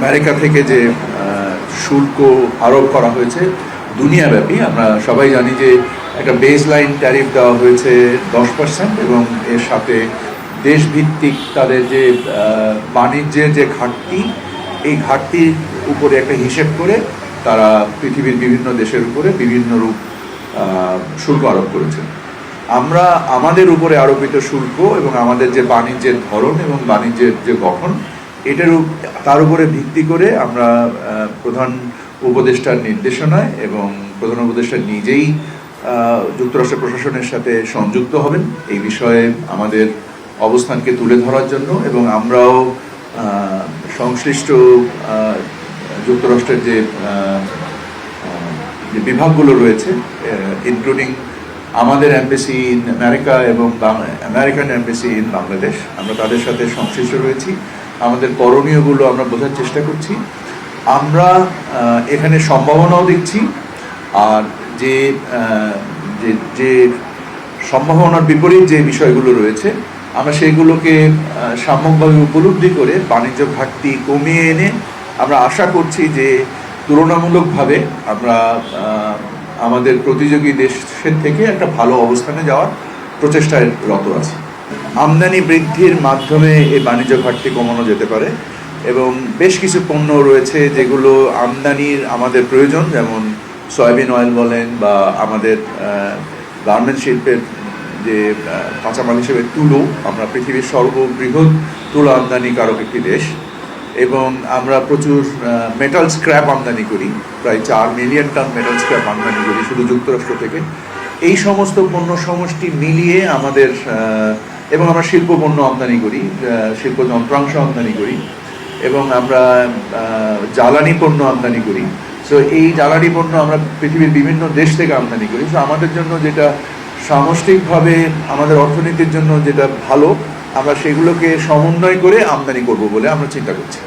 America থেকে যে শুল্ক আরোপ করা হয়েছে, দুনিয়াব্যাপী, আমরা সবাই জানি যে একটা বেস লাইন ট্যারিফ দেওয়া হয়েছে দশ পার্সেন্ট এবং এর সাথে দেশভিত্তিক তাদের যে বাণিজ্যের যে ঘাটতি, এই ঘাটতির উপরে একটা হিসেব করে তারা পৃথিবীর বিভিন্ন দেশের উপরে বিভিন্ন রূপ শুল্ক আরোপ করেছে। আমরা আমাদের উপরে আরোপিত শুল্ক এবং আমাদের যে বাণিজ্যের ধরন এবং বাণিজ্যের যে গঠন এটার তার উপরে ভিত্তি করে আমরা প্রধান উপদেষ্টার নির্দেশনায় এবং প্রধান উপদেষ্টা নিজেই যুক্তরাষ্ট্র প্রশাসনের সাথে সংযুক্ত হবেন এই বিষয়ে আমাদের অবস্থানকে তুলে ধরার জন্য এবং আমরাও সংশ্লিষ্ট যুক্তরাষ্ট্রের যে যে বিভাগগুলো রয়েছে ইনক্লুডিং আমাদের অ্যাম্বাসি ইন আমেরিকা এবং আমেরিকান অ্যাম্বাসি ইন বাংলাদেশ আমরা তাদের সাথে সংশ্লিষ্ট রয়েছি। আমাদের করণীয়গুলো আমরা বোঝার চেষ্টা করছি। আমরা এখানে সম্ভাবনাও দেখছি আর যে যে সম্ভাবনার বিপরীত যে বিষয়গুলো রয়েছে আমরা সেগুলোকে আহ, সাম্যকভাবে উপলব্ধি করে বাণিজ্য ঘাটতি কমিয়ে এনে আমরা আশা করছি যে তুলনামূলকভাবে আমরা আমাদের প্রতিযোগী দেশের থেকে একটা ভালো অবস্থানে যাওয়ার প্রচেষ্টায় রত আছি। আমদানি বৃদ্ধির মাধ্যমে এই বাণিজ্য ঘাটতি কমানো যেতে পারে এবং বেশ কিছু পণ্য রয়েছে যেগুলো আমদানির আমাদের প্রয়োজন, যেমন সয়াবিন অয়েল বলেন বা আমাদের গার্মেন্ট শিল্পের যে কাঁচামাল হিসেবে তুলো, আমরা পৃথিবীর সর্ববৃহৎ তুলো আমদানিকারক একটি দেশ এবং আমরা প্রচুর মেটাল স্ক্র্যাপ আমদানি করি, প্রায় চার মিলিয়ন টন মেটাল স্ক্র্যাপ আমদানি করি শুধু যুক্তরাষ্ট্র থেকে। এই সমস্ত পণ্য সমষ্টি মিলিয়ে আমাদের এবং আমরা শিল্প পণ্য আমদানি করি শিল্প যন্ত্রাংশ আমদানি করি, এবং আমরা জ্বালানি পণ্য আমদানি করি। সো এই জ্বালানি পণ্য আমরা পৃথিবীর বিভিন্ন দেশ থেকে আমদানি করি। সো আমাদের জন্য যেটা সামষ্টিকভাবে, আমাদের অর্থনীতির জন্য যেটা ভালো, আমরা সেগুলোকে সমন্বয় করে আমদানি করব বলে আমরা চিন্তা করছি।